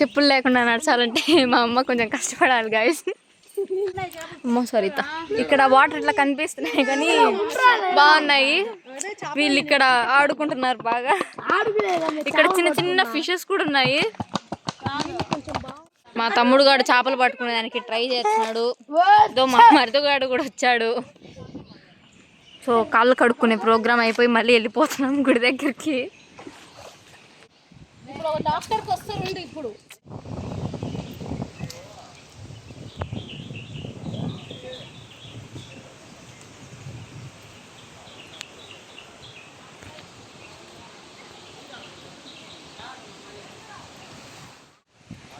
చెప్పులు లేకుండా నడచాలంటే మా అమ్మ కొంచెం కష్టపడాలి గాయస్ అమ్మో సరిత. ఇక్కడ వాటర్ ఇట్లా కనిపిస్తున్నాయి కానీ బాగున్నాయి. వీళ్ళు ఇక్కడ ఆడుకుంటున్నారు బాగా. ఇక్కడ చిన్న చిన్న ఫిషెస్ కూడా ఉన్నాయి. మా తమ్ముడు గాడు చేపలు పట్టుకునే దానికి ట్రై చేస్తున్నాడు. ఇదో మా మరిదగాడు కూడా వచ్చాడు. సో కాళ్ళు కడుక్కునే ప్రోగ్రామ్ అయిపోయి మళ్ళీ వెళ్ళిపోతున్నాం గుడి దగ్గరికి. ఇప్పుడు డాక్టర్కి వస్తారు ఇప్పుడు.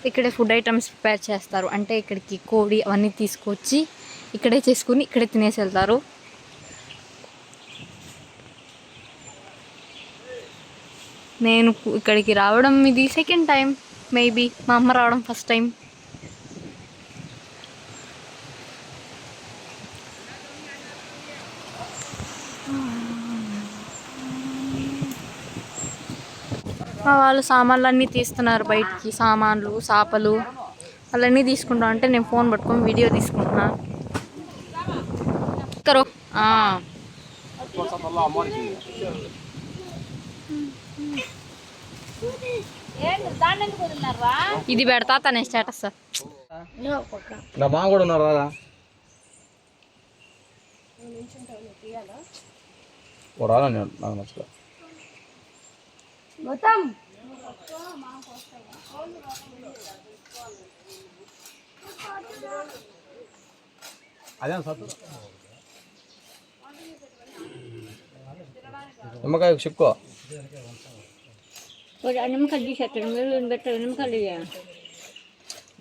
ఇక్కడే ఫుడ్ ఐటమ్స్ ప్రిపేర్ చేస్తారు. అంటే ఇక్కడికి కోడి అవన్నీ తీసుకొచ్చి ఇక్కడే చేసుకుని ఇక్కడే తినేసి వెళ్తారు. నేను ఇక్కడికి రావడం ఇది సెకండ్ టైం మేబీ మా అమ్మ రావడం ఫస్ట్ టైం మా వాళ్ళు సామాన్లు అన్నీ తీస్తున్నారు బయటికి. సామాన్లు చాపలు వాళ్ళన్నీ తీసుకుంటాం. అంటే నేను ఫోన్ పట్టుకొని వీడియో తీసుకుంటున్నా. కరో ఇది పెడతా తనే స్టేటస్. నా మామ కూడా ఉన్నారు రాదా ఓ రాదా నేను నాకు నచ్చలే. అదే సార్? నిమ్మకాయ చెప్పుకో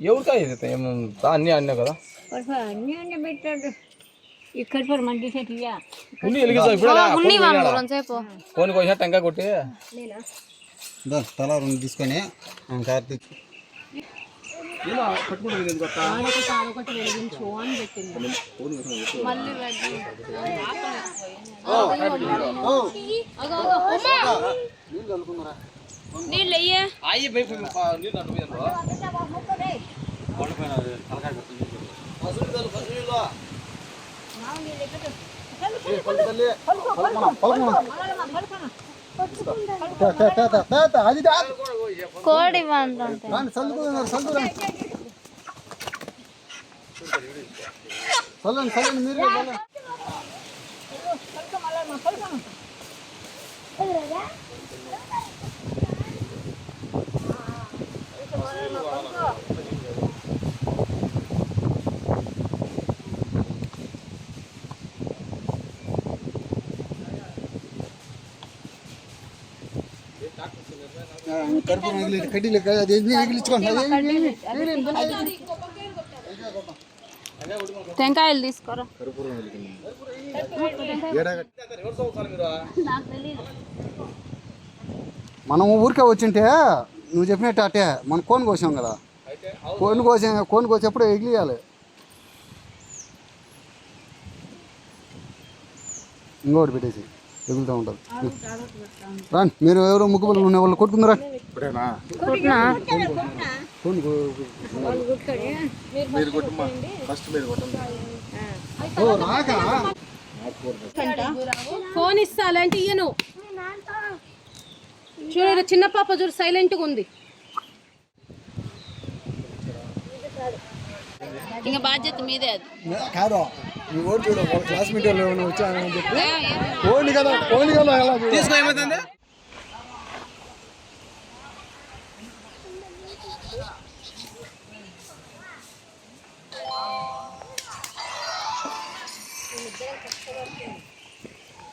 ఎవరికాయ ఇది ఏం అన్నీ అన్నీ కదా ఉన్ని వెలిగిస్తా ఇప్పుడు ఉన్ని సేపు ఫోన్ కోసా టెంకాయ కొట్టి తల రెండు తీసుకొని కార్తీక్ నీళ్ళు అయ్యే అయ్యి నీళ్ళు అటు అది కోడి అంటుంటే చల్లుకున్నారు చల్లుకురా చల్లండి చల్లండి మీరు చల్లండి. ఆ, కర్పూరం కడ్డీలు అది ఎగిలించుకోండి టెంకాయలు తీసుకోరా కర్పూరం మనం ఊరికే వచ్చింటే నువ్వు చెప్పినట్టు అట్టే మనం కోన్ కోసాం కదా. కోన్ కోసే కోన్ కోసేప్పుడు ఎగిలియాలి. ఇంకోటి పెట్టేసి ఎగులుతూ ఉంటుంది రాండి మీరు ఎవరు ముక్కుబులు ఉన్న వాళ్ళు కొట్టుకుందరా? ఫోన్ ఇస్తా అలాంటి ఇయ్యను. చూడు చిన్న పాప చూడు సైలెంట్గా ఉంది. ఇంకా బాధ్యత మీదే అది. కాదు. మీ చూడు క్లాస్మేట్ ఏమైనా చెప్పి.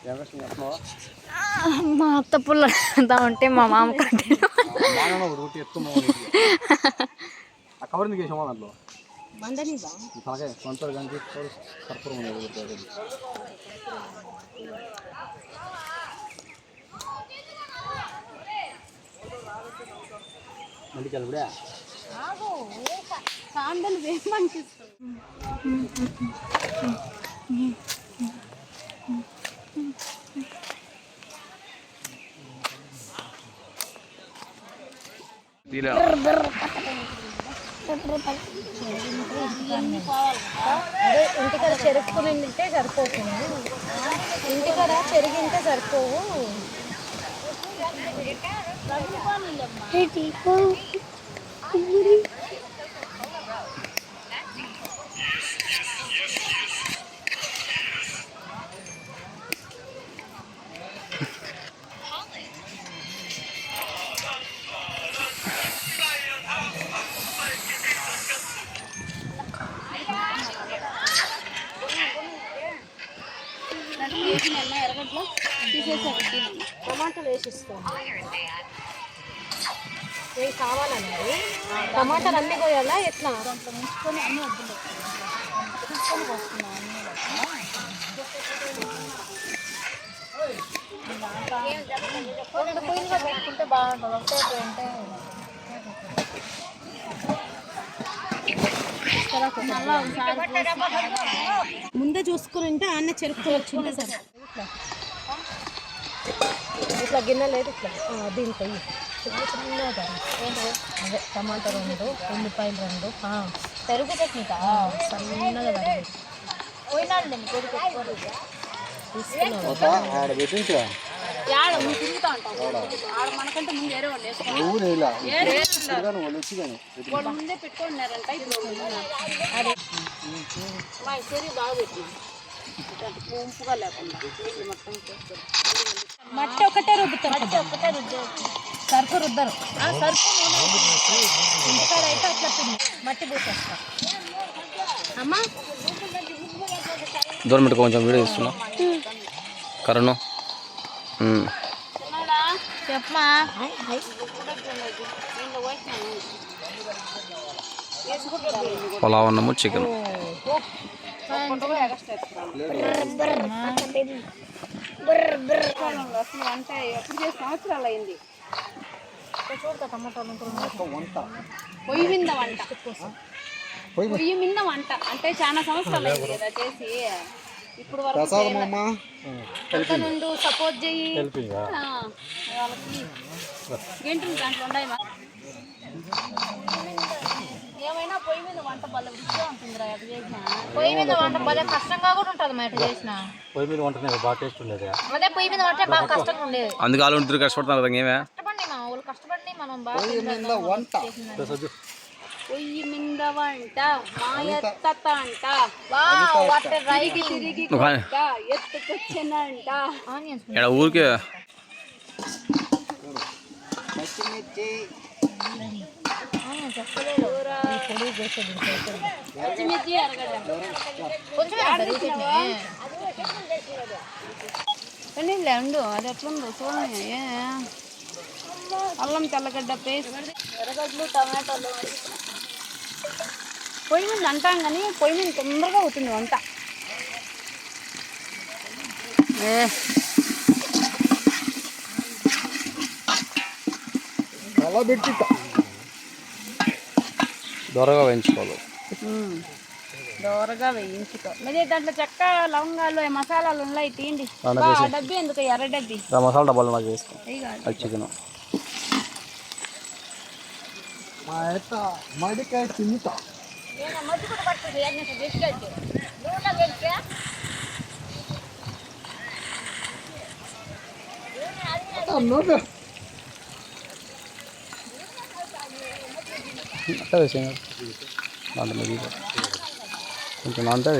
ఎలా మా అత్త పుల్ల అంతా ఉంటే మా మామ కట్టిన మానవ ఒకటి ఎత్తు ఆ కవర్ ఎందుకు వేసామా దాంట్లో అలాగే కొంత కానీ కర్పూరం ఉంది ఒకటి. మండికి వెళ్ళిపోయా కాండలు వేయమని అదే ఇంటికాడ చెరుకుని తింటే సరిపోతుంది. ఇంటికాడ చెరిగింటే సరిపోవు. టమాటాలు వేసిస్తాను ఏం కావాలండి? టమాటాలు అన్ని పోయాలా? ఎట్లా? పెట్టుకుంటే బాగుంటుంది ఒకటే పోయింటే ముందే చూసుకుని ఉంటే ఆయన చెరుకు వచ్చింటే సరే ఇట్లా గిన్నె లేదు ఇట్లా ఆ, దీంట్లో ఇయ్యి. చిన్న చిన్నగా అదే టమాటా రెండు ఉల్లిపాయలు రెండు ఆ, పెరుగు చట్నీకా? సన్నగా తరిగి పెట్టించా మనకంటే ముందు వేరే వాళ్ళు ముందే ఇప్పుడు అదే. మా బాగా గుంపుగా లేకుండా నీళ్ళు మొత్తం చేస్తారు. మట్టి ఒకటే రుద్దుతారు మట్టి ఒకటే రుద్దారు సరుకు రుద్దరు ఆ సరుకు ఇంటికాడ అయితే అట్లా పిండి మట్టి పూసేస్తారు అమ్మా. దూరం పెట్టుకో కొంచెం వీడియో ఇస్తున్నా కరణు. చెప్పమా పులావ్ అన్నము చికెన్. అంటే వంట ఎప్పుడు చేసి సంవత్సరాలు అయింది పొయ్యి మీద వంట పొయ్యి మీద వంట అంటే చాలా సంవత్సరాలు అయింది కదా చేసి ఇప్పుడు వరకు ప్రసాదం అమ్మా నుండి సపోర్ట్ చేయి వాళ్ళకి గంటలు దాంట్లో ఉన్నాయి మా. ఏమైనా పొయ్యి మీద వంట ఉంటుందిరా చేసినా? పొయ్యి మీద వంట భలే కష్టంగా కూడా ఉంటుంది మా ఎట్లా చేసిన. పొయ్యి మీద వంటనే బాగా టేస్ట్ ఉండేది. అదే పొయ్యి మీద వంట బాగా కష్టంగా ఉండేది. అందుకే వాళ్ళు తిరిగి కష్టపడుతున్నారు కదా ఏమే కష్టపడి మా వాళ్ళు కష్టపడి మనం బాగా వంట. పొయ్యి మీద వంట మాయత్త అంట. తిరిగి తిరిగి కొట్ట, ఎత్తుకొచ్చినంట ఆనియన్స్ ఊరికే? పచ్చిమిర్చి కొంచెం కానీ ఉండు అది ఎట్లుందో చూడండి ఏ అల్లం తెల్లగడ్డ పేస్ట్ ఎర్రగడ్డలు టమాటాలు పొయ్యి మీద అంటాం కానీ పొయ్యి మీద తొందరగా అవుతుంది వంట అలా పెట్టి దొరగా వేయించుకోవాలి. దోరగా వేయించుకో. మరి దాంట్లో చెక్క లవంగాలు ఈ మసాలాలు ఉన్నాయి తీయండి. డబ్బి ఎందుకు ఎర్ర డబ్బి. ఆ మసాలా డబ్బాలు నాకు వేసుకో చికెన్. మడికాయ తింటా. అన్నోడు అట్లా వేసేయండి. దాంట్లో మిగిలి కొంచెం అంటే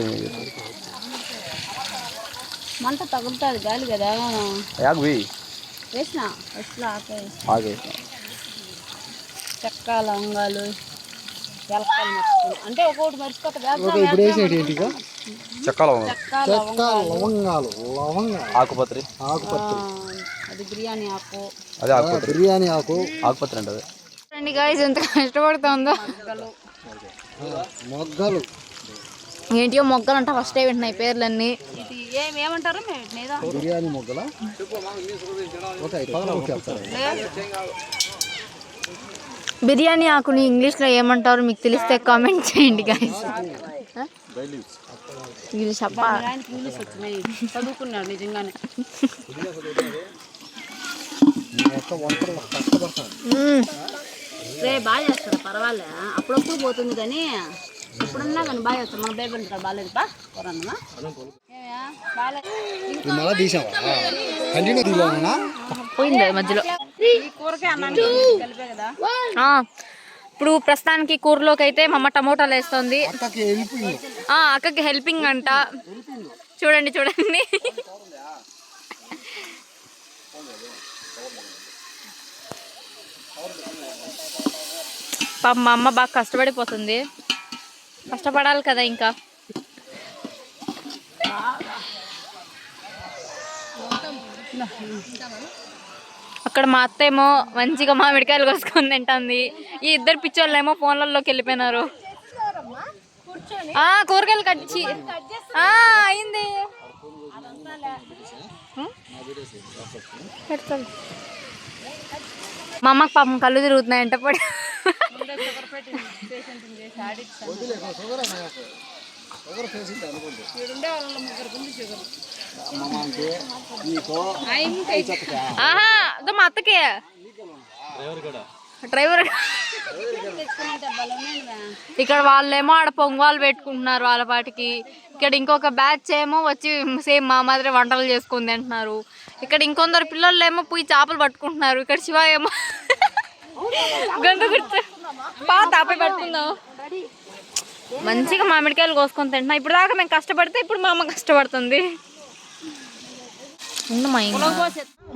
మంట తగులుతుంది గాలి కదా. వెయ్యి వేసిన? ఆకే ఆగేసి చెక్క లవంగాలు మర్చిపోయి అంటే ఒక్కొక్కటి మర్చిపోతుంది ఇప్పుడు వేసేటి ఏంటిగా? చెక్కలో చెక్క చెక్క లవంగాలు. లవంగాలు ఆకుపత్రి. ఆకుపత్రి. అది బిర్యానీ ఆకు. అదే ఆకుపత్రి. బిర్యానీ ఆకు. ఆకుపత్రి అంటే అదే చూడండి గాయస్ ఎంత కష్టపడుతుందో. మొగ్గలు. ఏంటియో మొగ్గలు అంట ఫస్ట్ వింటున్నాయి పేర్లన్నీ. ఏమంటారు? బిర్యానీ మొగ్గల? బిర్యానీ ఆకుని ఇంగ్లీష్లో ఏమంటారు? మీకు తెలిస్తే కామెంట్ చేయండి గాయస్ ఇంగ్లీష్ చదువుకున్నాడు నిజంగానే. కష్టపడతాను. రే బాగా చేస్తాడు పర్వాలే. అప్పుడప్పుడు పోతుంది కానీ ఇప్పుడున్నా కానీ బాగా చేస్తాడు మన బేబీ ఉంటాడు బాగాలేదు బా కొరన్నా బాగాలేదు ఇది మళ్ళీ తీసావా? కంటిన్యూ తీయాలన్నా పోయింది అది మధ్యలో? ఈ కూరకే అన్నాన్ని కలిపే కదా. ఆ, ఇప్పుడు ప్రస్తుతానికి కూరలోకి అయితే మా అమ్మ టమోటాలు వేస్తుంది అక్కకి వెళ్ళిపోయింది. ఆ, అక్కకి హెల్పింగ్ అంట. చూడండి చూడండి. పాప మా అమ్మ బాగా కష్టపడిపోతుంది. కష్టపడాలి కదా ఇంకా. అక్కడ మా అత్త ఏమో మంచిగా మామిడికాయలు కోసుకొని తింటుంది. ఈ ఇద్దరు పిచ్చోళ్ళు ఏమో ఫోన్లలోకి వెళ్ళిపోయినారు. ఆ కూరగాయలు కట్టి ఆ అయింది. మా అమ్మకి పాపం కళ్ళు తిరుగుతున్నాయంట పడి మా అత్తకి. డ్రైవర్ ఇక్కడ వాళ్ళేమో ఆడ పొంగవాలు పెట్టుకుంటున్నారు వాళ్ళ పాటికి. ఇక్కడ ఇంకొక బ్యాచ్ ఏమో వచ్చి సేమ్ మా మాదిరి వంటలు చేసుకొని తింటున్నారు. ఇక్కడ ఇంకొందరు పిల్లలు ఏమో పోయి చేపలు పట్టుకుంటున్నారు. ఇక్కడ శివ ఏమో గంగ గుర్తు. పాత ఆపై పట్టుకుందాం మంచిగా మామిడికాయలు కోసుకొని తింటున్నా. ఇప్పుడు దాకా మేము కష్టపడితే ఇప్పుడు మా అమ్మ కష్టపడుతుంది.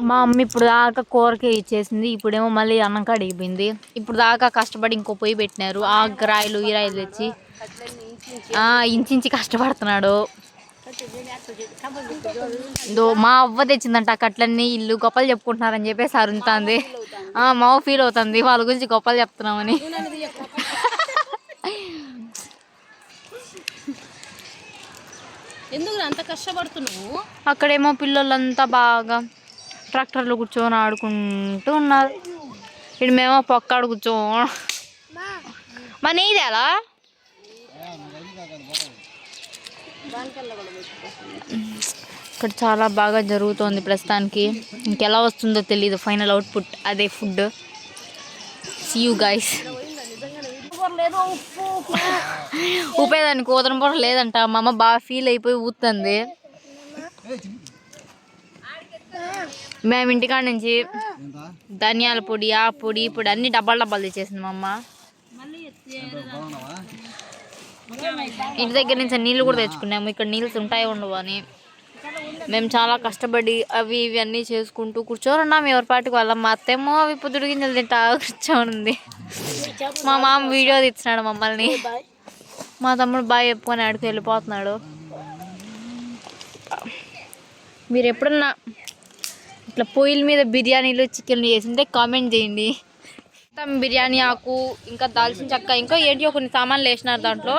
మా అమ్మ ఇప్పుడు దాకా కూరకే ఇచ్చేసింది. ఇప్పుడేమో మళ్ళీ అన్నం కడిగిపోయింది. ఇప్పుడు దాకా కష్టపడి ఇంకో పొయ్యి పెట్టినారు. ఆ రాయిలు ఈ రాయిలు తెచ్చి. ఆ, ఇంచించి కష్టపడుతున్నాడు. దో మా అవ్వ తెచ్చిందంట కట్లన్నీ ఇల్లు గొప్పలు చెప్పుకుంటున్నారని చెప్పేసి ఆ మా ఫీల్ అవుతుంది వాళ్ళ గురించి గొప్పలు చెప్తున్నామని. ఎందుకు అంత కష్టపడుతున్నావు? అక్కడేమో పిల్లలంతా బాగా ట్రాక్టర్లో కూర్చొని ఆడుకుంటూ ఉన్నారు. ఇక్కడ మేము పక్కాడ కూర్చో మా. నెయ్యి తేలా ఇక్కడ చాలా బాగా జరుగుతోంది ప్రస్తుతానికి. ఇంకెలా వస్తుందో తెలియదు ఫైనల్ అవుట్పుట్ అదే ఫుడ్. సీ యూ గైస్ ఊపేదానికి ఊదరం కూడా లేదంట. మా అమ్మ బాగా ఫీల్ అయిపోయి ఊతుంది మేము ఇంటికాడ నుంచి ధనియాల పొడి ఆ పొడి ఇప్పుడు అన్ని డబ్బాలు డబ్బాలు తెచ్చేసింది మా అమ్మ. ఇంటి దగ్గర నుంచి నీళ్ళు కూడా తెచ్చుకున్నాము. ఇక్కడ నీళ్ళు ఉంటాయి ఉండవు అని. మేము చాలా కష్టపడి అవి ఇవి అన్నీ చేసుకుంటూ కూర్చోనున్నాం ఎవరి పాటికి వాళ్ళ మా అత్తేమో అవి పొద్దుడు గింజలు తింటా కూర్చోనుంది. మా మామ వీడియో తీస్తున్నాడు మమ్మల్ని. మా తమ్ముడు బాగా చెప్పుకొని ఆడికి వెళ్ళిపోతున్నాడు. మీరు ఎప్పుడన్నా ఇట్లా పొయ్యిల మీద బిర్యానీలు చికెన్లు చేసింటే కామెంట్ చేయండి. మొత్తం బిర్యానీ ఆకు ఇంకా దాల్చిన చెక్క ఇంకా ఏంటి కొన్ని సామాన్లు వేసినారు దాంట్లో.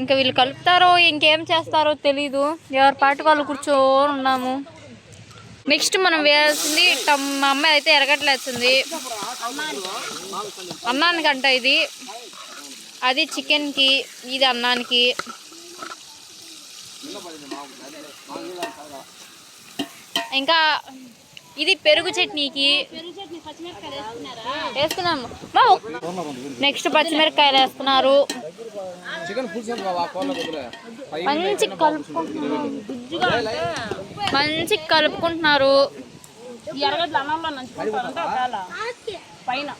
ఇంకా వీళ్ళు కలుపుతారో ఇంకేం చేస్తారో తెలీదు. ఎవరి పాటి వాళ్ళు కూర్చోని ఉన్నాము. నెక్స్ట్ మనం వేయాల్సింది మా అమ్మాయి అయితే ఎరగట్లేస్తుంది. అన్నానికంట ఇది. అది చికెన్కి ఇది అన్నానికి. ఇంకా ఇది పెరుగు చట్నీకి. వేస్తున్నాము నెక్స్ట్ పచ్చిమిరపకాయలు వేస్తున్నారు. మంచి కలుపుకుంటున్నారు. మంచి కలుపుకుంటున్నారు. అన్నంలో పైన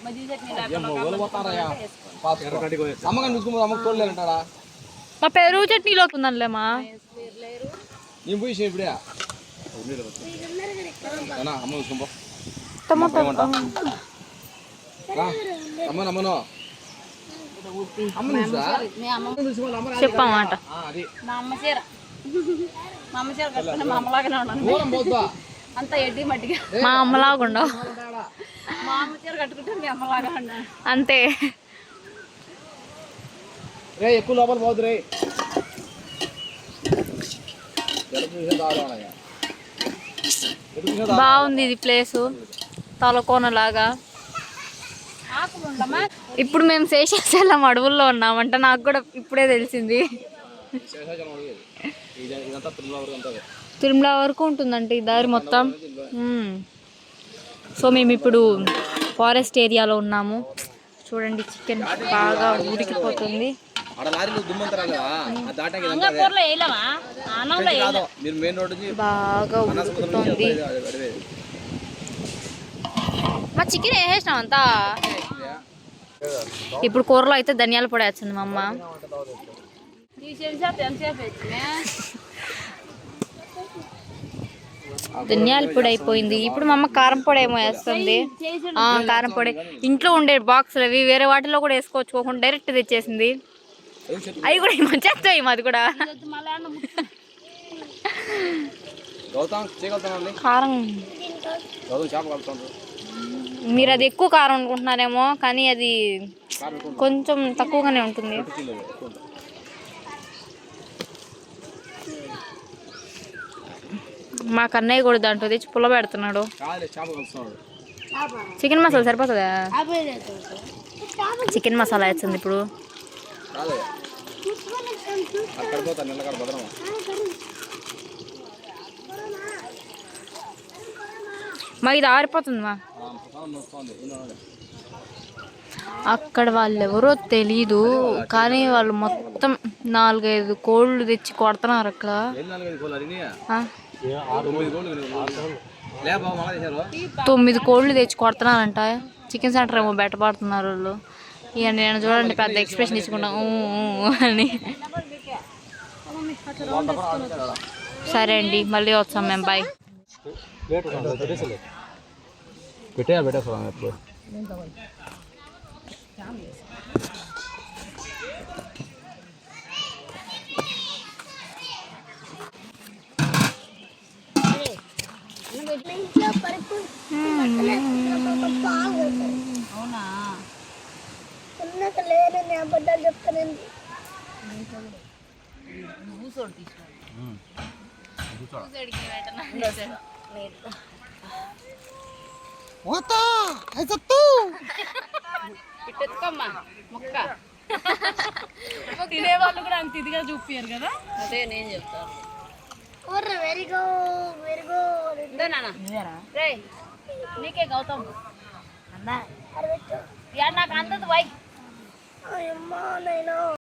మా పెరుగు చట్నీలోకి ఉందనిలేమా నేను పోయి ఇప్పుడే. ఏనా అమ్మ అమ్మను చెప్పమాట మా అమ్మ చీర మా అమ్మ చీర కట్టుకుని మా అమ్మలాగానే ఉన్నాను దూరం పోద్దా అంత. ఎడ్డి మట్టిగా మా అమ్మలాగుండ మా అమ్మ చీర కట్టుకుంటే మీ అమ్మలాగా అంతే రే. ఎక్కువ లోపల పోద్దు రే బాగుంది ఇది ప్లేసు. తలకోన లాగా ఇప్పుడు మేము శేషాచలం అడవుల్లో ఉన్నామంట నాకు కూడా ఇప్పుడే తెలిసింది. తిరుమల వరకు ఉంటుందంటే ఉంటుందంట ఈ దారి మొత్తం. సో మేము ఇప్పుడు ఫారెస్ట్ ఏరియాలో ఉన్నాము. చూడండి చికెన్ బాగా ఉడికిపోతుంది. ఆడ లారీలో దుమ్మంతరా కదా ఆ దాటాకి ఇదంతా అదే. కూరలో వేయలేమా అన్నంలో కాదు మీరు మెయిన్ రోడ్ నుంచి బాగా ఉడుకుతుంది. మా చికెన్ వేసేసినాం అంతా. ఇప్పుడు కూరలో అయితే ధనియాల పొడి వేస్తుంది మా అమ్మ. తీసేసి ఎంతసేపు వేసినా ధనియాల పొడి అయిపోయింది. ఇప్పుడు మా అమ్మ కారం పొడి ఏమో వేస్తుంది. ఆ, కారం పొడి. ఇంట్లో ఉండే బాక్సులు అవి వేరే వాటిలో కూడా వేసుకోవచ్చుకోకుండా డైరెక్ట్ తెచ్చేసింది. అవి కూడా మంచిస్తాయి మాది కూడా. కారం. మీరు అది ఎక్కువ కారం అనుకుంటున్నారేమో కానీ అది కొంచెం తక్కువగానే ఉంటుంది. మా కన్నయ్య కూడా దాంట్లో తెచ్చి పుల్ల పెడుతున్నాడు. చికెన్ మసాలా సరిపోతుందా? చికెన్ మసాలా వేస్తుంది ఇప్పుడు. కాదు అక్కడ పోతా నిల్లకాడ భద్రం మా ఇది ఆరిపోతుంది మా. అక్కడ వాళ్ళు ఎవరో తెలీదు కానీ వాళ్ళు మొత్తం నాలుగైదు కోళ్ళు తెచ్చి కొడుతున్నారు అక్కడ? తొమ్మిది కోళ్ళు తెచ్చి కొడుతున్నారంట. చికెన్ సెంటర్ ఏమో బెట్టపడుతున్నారు వాళ్ళు. ఇక నేను చూడండి పెద్ద ఎక్స్ప్రెషన్ ఇచ్చుకున్నా ఊ, ఊ అని సరే అండి మళ్ళీ వస్తాం మేము బాయ్ పెట్టేయా పెట్టేస్తా ఎప్పుడు అవునా ఇట్టెత్తుకోమ్మా మొక్క. తినే వాళ్ళు కూడా అంత ఇదిగా చూపించారు కదా? అదే నేను చెప్తాను ఇదో నాన్న. రేయ్, నీకే గౌతమ్. యా నాకు I am mommy, no.